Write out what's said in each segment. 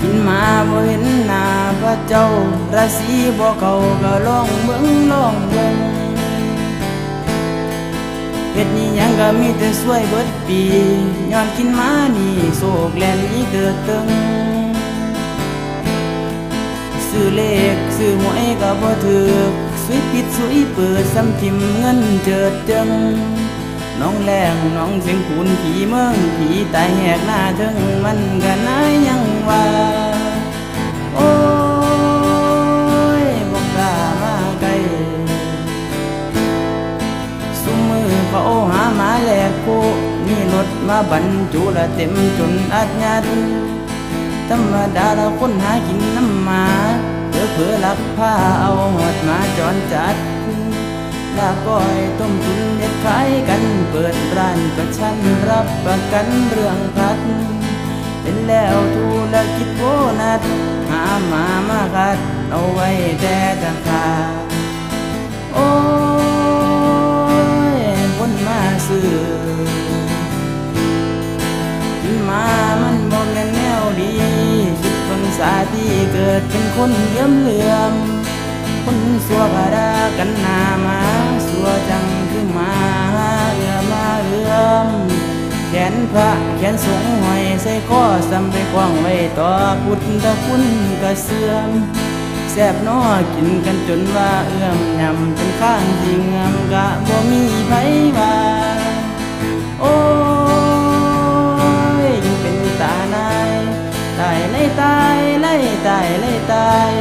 กินมาบ่เห็นหน้าพระเจ้าราศีบ่เขาก็ลองเบิ่งลองเบิ่งเฮ็ดนี่ยังก็มีแต่สวยเบิดปีย้อนกินมานี่โศกแลนนี้เดือดตึงซื้อเลขซื้อหวยก็บ่ถูกสวยปิดสวยเปิดซ้ำทิมเงินเจิดจังน้องแรงน้องเสียงปูนผีเมืองผีตายแหกหน้าถึงมันก็น แลกผู้มีรถมาบรรจุละเต็มจนอัดยัดธรรมดาเราคนหากินน้ำหมาเพื่อเพื่อลักผ้าเอาหอดมาจรจัดลาก้อยต้มทุนเด็ดขายกันเปิดร้านประชันรับประกันเรื่องพัด เป็นแล้วทูลกิจโบนัสหามามาคัดเอาไว้แต่ตะขา สาที่เกิดเป็นคนเลื่อมเลื่อม คนสัวกระดากันหนามาสัวจังคือมาเอือมาเอื้อมแขนพระแขนสงหอยใส่ข้อสำไปกว้างไว้ต่อพุทธคุณกระเสื่อมแซบน้อกินกันจนว่าเอื้อมยำจนข้างสิงามกะบ่มีไผว่า เลยตายเลยตาย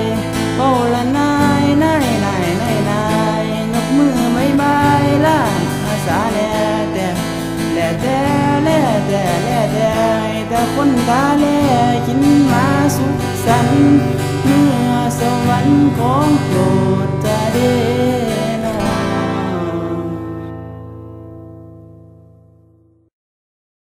เบ้าละนายนายนายนายนายนกมือไม่บายล่าอาสาแล่แต่แล่แต่แล่แต่แล่แต่แต่คนตาแล่กินมาสุขสันต์เมื่อสวรรค์ของโปรดจะได้